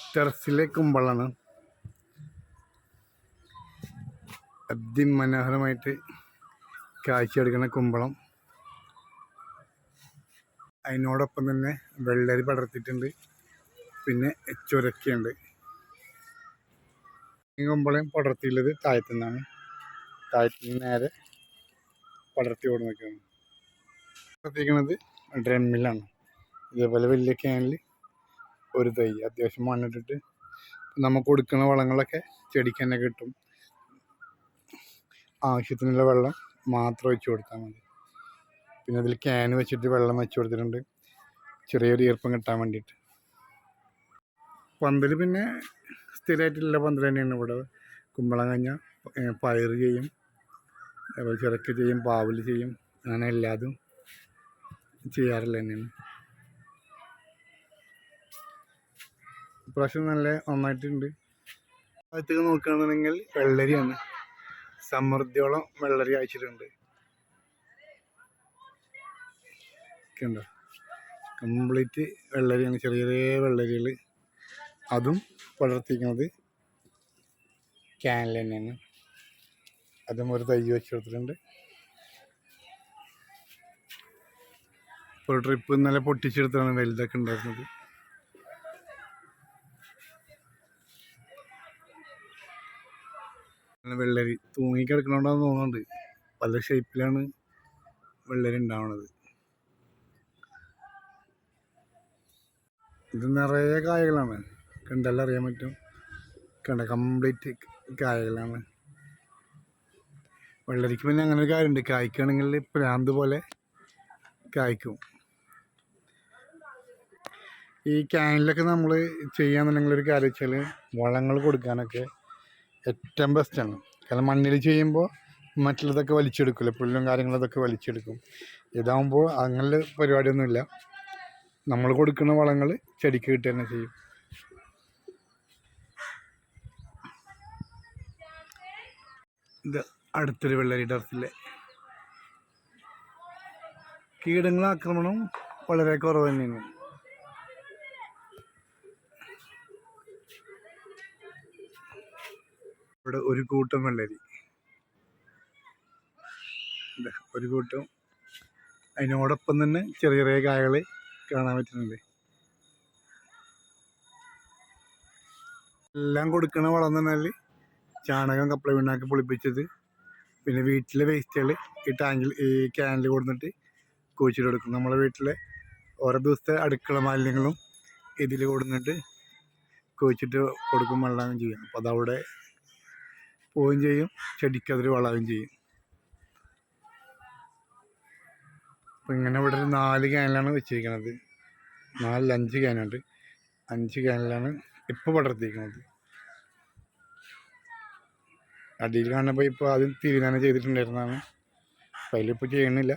ടെറസിലെ കുമ്പളാണ് അതിമനോഹരമായിട്ട് കാഴ്ചയെടുക്കുന്ന കുമ്പളം. അതിനോടൊപ്പം തന്നെ വെള്ളരി പടർത്തിയിട്ടുണ്ട്. പിന്നെ ചുരക്കയുണ്ട്. ഈ കുമ്പളം പടർത്തിയുള്ളത് താഴത്തു നിന്ന് നേരെ പടർത്തി കൊണ്ട് പടർത്തിക്കുന്നത് ഡ്രമ്മിലാണ്. ഇതേപോലെ വലിയ ക്യാനിൽ ഒരു തൈ അത്യാവശ്യം മണ്ണിട്ടിട്ട് നമുക്ക് കൊടുക്കുന്ന വളങ്ങളൊക്കെ ചെടിക്ക് തന്നെ കിട്ടും. ആവശ്യത്തിനുള്ള വെള്ളം മാത്രം വെച്ച് കൊടുത്താൽ മതി. പിന്നെ അതിൽ ക്യാൻ വെച്ചിട്ട് വെള്ളം വെച്ച് കൊടുത്തിട്ടുണ്ട്. ചെറിയൊരു ഈർപ്പം കിട്ടാൻ വേണ്ടിയിട്ട്. പന്തൽ പിന്നെ സ്ഥിരമായിട്ടുള്ള പന്തൽ തന്നെയാണ് ഇവിടെ. കുമ്പളം കഞ്ഞ പയർ ചെയ്യും. അതുപോലെ ചിറക്ക് ചെയ്യും പാവൽ ചെയ്യും. അങ്ങനെ എല്ലാതും ചെയ്യാറില്ല തന്നെയാണ് ഇപ്രാവശ്യം നല്ല നന്നായിട്ടുണ്ട്. ഭാഗത്തേക്ക് നോക്കുകയാണെന്നുണ്ടെങ്കിൽ വെള്ളരിയാണ് സമൃദ്ധിയോളം വെള്ളരി അയച്ചിട്ടുണ്ട്. കണ്ടോ കംപ്ലീറ്റ് വെള്ളരിയാണ് ചെറിയ ചെറിയ വെള്ളരികൾ അതും പടർത്തിക്കുന്നത് ക്യാനിൽ തന്നെയാണ്. അതും ഒരു തൈ വെച്ച് കൊടുത്തിട്ടുണ്ട്. ഒരു ട്രിപ്പ് ഇന്നലെ പൊട്ടിച്ചെടുത്താണ് വലുതൊക്കെ ഉണ്ടായിരുന്നത്. വെള്ളരി തൂങ്ങി കിടക്കണോണ്ടാന്ന് തോന്നുന്നുണ്ട്. പല ഷേപ്പിലാണ് വെള്ളരി ഉണ്ടാവണത് ഇത് നിറയെ കായകളാണ്. കണ്ടാലും അറിയാൻ പറ്റും. കണ്ട? കംപ്ലീറ്റ് കായകളാണ്. വെള്ളരിക്ക് പിന്നെ അങ്ങനെ ഒരു കാര്യമുണ്ട് കായ്ക്കുകയാണെങ്കിൽ പ്രാന്ത് പോലെ കായ്ക്കും. ഈ ക്യാനിലൊക്കെ നമ്മൾ ചെയ്യാന്നുണ്ടെങ്കിൽ ഒരു കാര്യം വെച്ചാൽ വളങ്ങൾ കൊടുക്കാനൊക്കെ ഏറ്റവും ബെസ്റ്റാണ് കാരണം മണ്ണിൽ ചെയ്യുമ്പോൾ മറ്റുള്ളതൊക്കെ വലിച്ചെടുക്കില്ല പുല്ലും കാര്യങ്ങളും അതൊക്കെ വലിച്ചെടുക്കും. ഇതാകുമ്പോൾ അങ്ങനെ പരിപാടിയൊന്നുമില്ല. നമ്മൾ കൊടുക്കുന്ന വളങ്ങൾ ചെടിക്ക് കിട്ടുക തന്നെ ചെയ്യും. ഇത് അടുത്തൊരു വെള്ളരി ടർഫിലെ. കീടങ്ങളാക്രമണം വളരെ കുറവ് തന്നെയാണ്. ഇവിടെ ഒരു കൂട്ടം വെള്ളരി ഒരു കൂട്ടം. അതിനോടൊപ്പം തന്നെ ചെറിയ ചെറിയ കായകൾ കാണാൻ പറ്റുന്നുണ്ട്. എല്ലാം കൊടുക്കണ വളം തന്നാൽ ചാണകം കപ്പള വീണാക്കി പൊളിപ്പിച്ചത്. പിന്നെ വീട്ടിലെ വേസ്റ്റുകൾ ഈ ടാങ്കിൽ ഈ ക്യാനിൽ കൊടുത്തിട്ട് കുഴിച്ചിട്ട് കൊടുക്കും. നമ്മളെ വീട്ടിലെ ഓരോ ദിവസത്തെ അടുക്കള മാലിന്യങ്ങളും ഇതിൽ കൊടുത്തിട്ട് കുഴിച്ചിട്ട് കൊടുക്കും വെള്ളം ചെയ്യും. അപ്പോൾ അതവിടെ പോവുകയും ചെയ്യും ചെടിക്കതിൽ അതൊരു വളരുകയും ചെയ്യും. അപ്പം ഇങ്ങനെ ഇവിടെ ഒരു നാല് ക്യാനിലാണ് വെച്ചിരിക്കുന്നത് നാലിൽ അഞ്ച് ക്യാനുണ്ട് അഞ്ച് ക്യാനിലാണ് ഇപ്പോൾ പടർത്തിയിരിക്കുന്നത് അടിയിൽ കാണുമ്പോൾ ഇപ്പോൾ ആദ്യം തിരുനാന ചെയ്തിട്ടുണ്ടായിരുന്നതാണ്. അതിലിപ്പോൾ ചെയ്യണില്ല